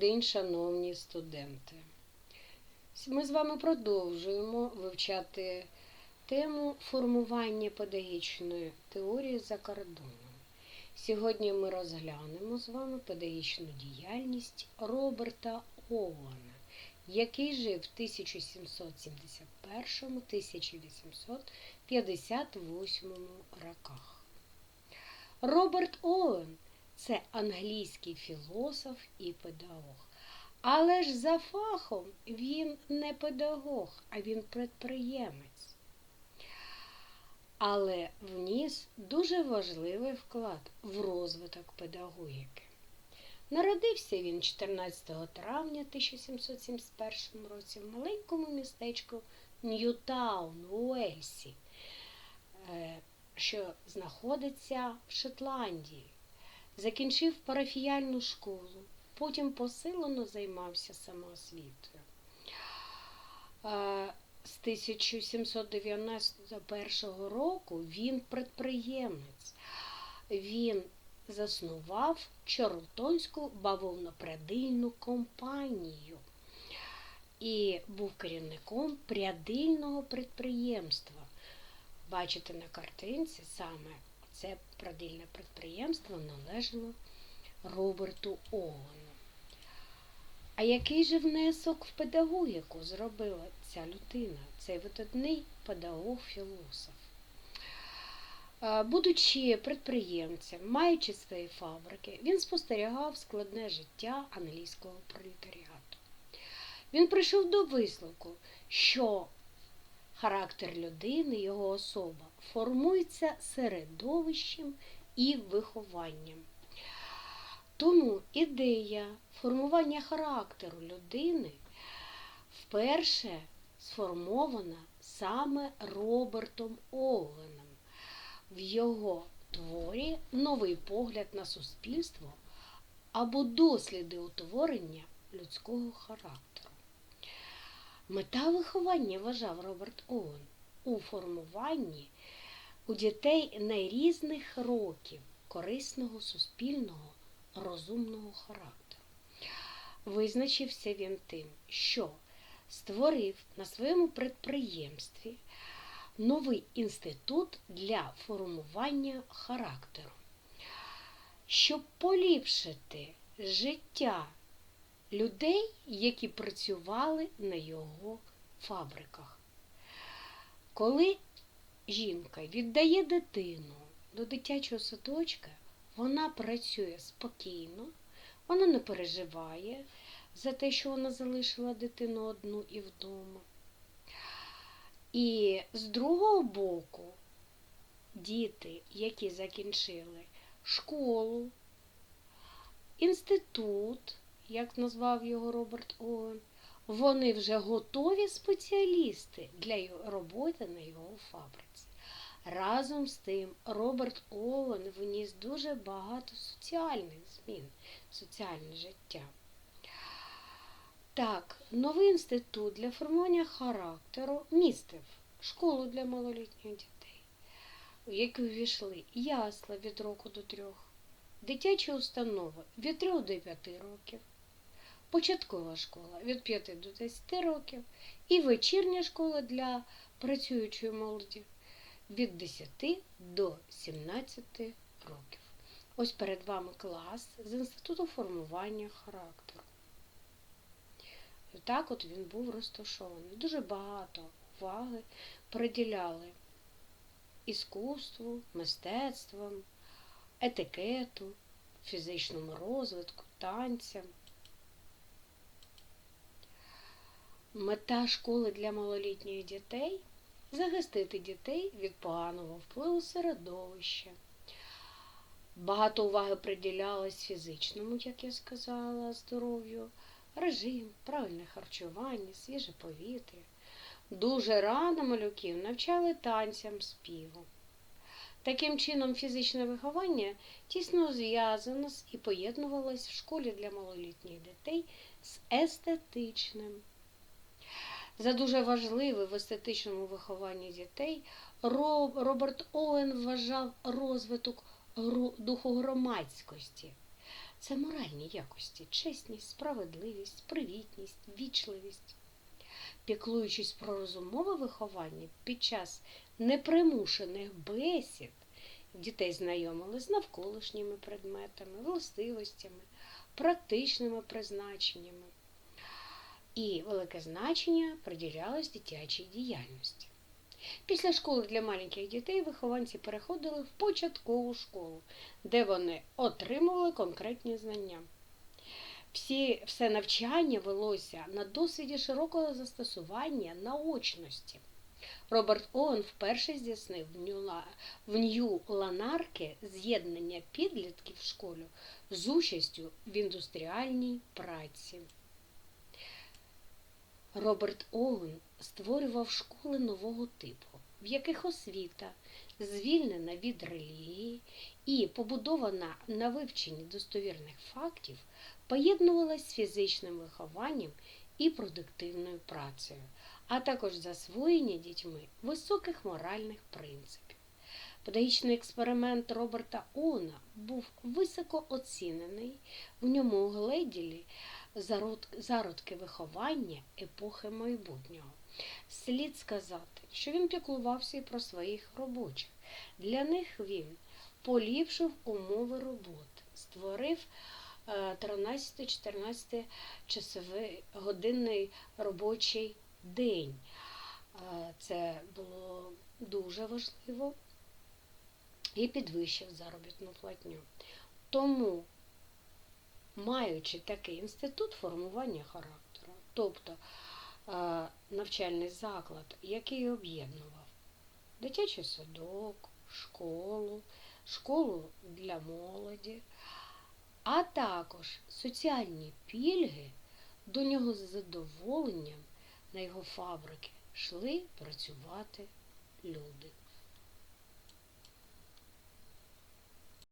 день, шановні студенти! Ми з вами продовжуємо вивчати тему формування педагогічної теорії за кордоном. Сьогодні ми розглянемо з вами педагогічну діяльність Роберта Оуена, який жив в 1771-1858 роках. Роберт Оуен це англійський філософ і педагог. Але ж за фахом він не педагог, а він предприємець. Але вніс дуже важливий вклад в розвиток педагогіки. Народився він 14 травня 1771 році в маленькому містечку Ньютаун у Уельсі, е, що знаходиться в Шотландії. Закінчив парафіяльну школу, потім посилено займався самоосвітою. Е, З 1791 року він предприємець. Він заснував Чарлтонську бавовнопрядильну компанію і був керівником прядильного підприємства. Бачите на картинці саме це прадильне підприємство належало Роберту Оуену. А який же внесок в педагогіку зробила ця людина, цей видатний педагог-філософ? Будучи підприємцем, маючи свої фабрики, він спостерігав складне життя англійського пролетаріату. Він прийшов до висновку, що характер людини, його особа формується середовищем і вихованням. Тому ідея формування характеру людини вперше сформована саме Робертом Оуеном в його творі Новий погляд на суспільство або досліди утворення людського характеру. Мета виховання вважав Роберт Оуен у формуванні у дітей найрізних років корисного суспільного розумного характеру. Визначився він тим, що створив на своєму підприємстві новий інститут для формування характеру, щоб поліпшити життя людей, які працювали на його фабриках. Коли жінка віддає дитину до дитячого садочка, вона працює спокійно, вона не переживає за те, що вона залишила дитину одну і вдома. І з другого боку, діти, які закінчили школу, інститут, як назвав його Роберт Оуен, вони вже готові спеціалісти для роботи на його фабриці. Разом з тим, Роберт Оуен вніс дуже багато соціальних змін соціальне життя. Так, новий інститут для формування характеру містив школу для малолітніх дітей, в яку ввійшли ясла від року до трьох, дитячі установи від 3 до 5 років, початкова школа від 5 до 10 років і вечірня школа для працюючої молоді від 10 до 17 років. Ось перед вами клас з інституту формування характеру. Так от він був розташований. Дуже багато уваги приділяли іскусству, мистецтвам, етикету, фізичному розвитку, танцям. Мета школи для малолітніх дітей захистити дітей від поганого впливу середовища. Багато уваги приділялось фізичному, як я сказала, здоров'ю, режим, правильне харчування, свіже повітря. Дуже рано малюків навчали танцям співу. Таким чином, фізичне виховання тісно зв'язано і поєднувалось в школі для малолітніх дітей з естетичним. За дуже важливе в естетичному вихованні дітей Роберт Оуен вважав розвиток духу громадськості. це моральні якості, чесність, справедливість, привітність, вічливість. Піклуючись про розумове виховання під час непримушених бесід, дітей знайомили з навколишніми предметами, властивостями, практичними призначеннями. І велике значення приділялось дитячій діяльності. Після школи для маленьких дітей вихованці переходили в початкову школу, де вони отримували конкретні знання. Всі, все навчання велося на досвіді широкого застосування наочності. Роберт Оуен вперше здійснив в Нью- в Нью-Ланарке з'єднання підлітків в школі з участю в індустріальній праці. Роберт Оуен створював школи нового типу, в яких освіта звільнена від релігії і побудована на вивченні достовірних фактів, поєднувалась з фізичним вихованням і продуктивною працею, а також засвоєння дітьми високих моральних принципів. Педагогічний експеримент Роберта Оуена був високо оцінений, в ньому гледіли зарод- зародки виховання епохи майбутнього. Слід сказати, що він піклувався і про своїх робочих. Для них він поліпшив умови роботи, створив е, 13-14 часовий годинний робочий день. Е, Це було дуже важливо і підвищив заробітну платню. Тому маючи такий інститут формування характеру, тобто е, навчальний заклад, який об'єднував дитячий садок, школу, школу для молоді, а також соціальні пільги, до нього з задоволенням на його фабрики йшли працювати люди.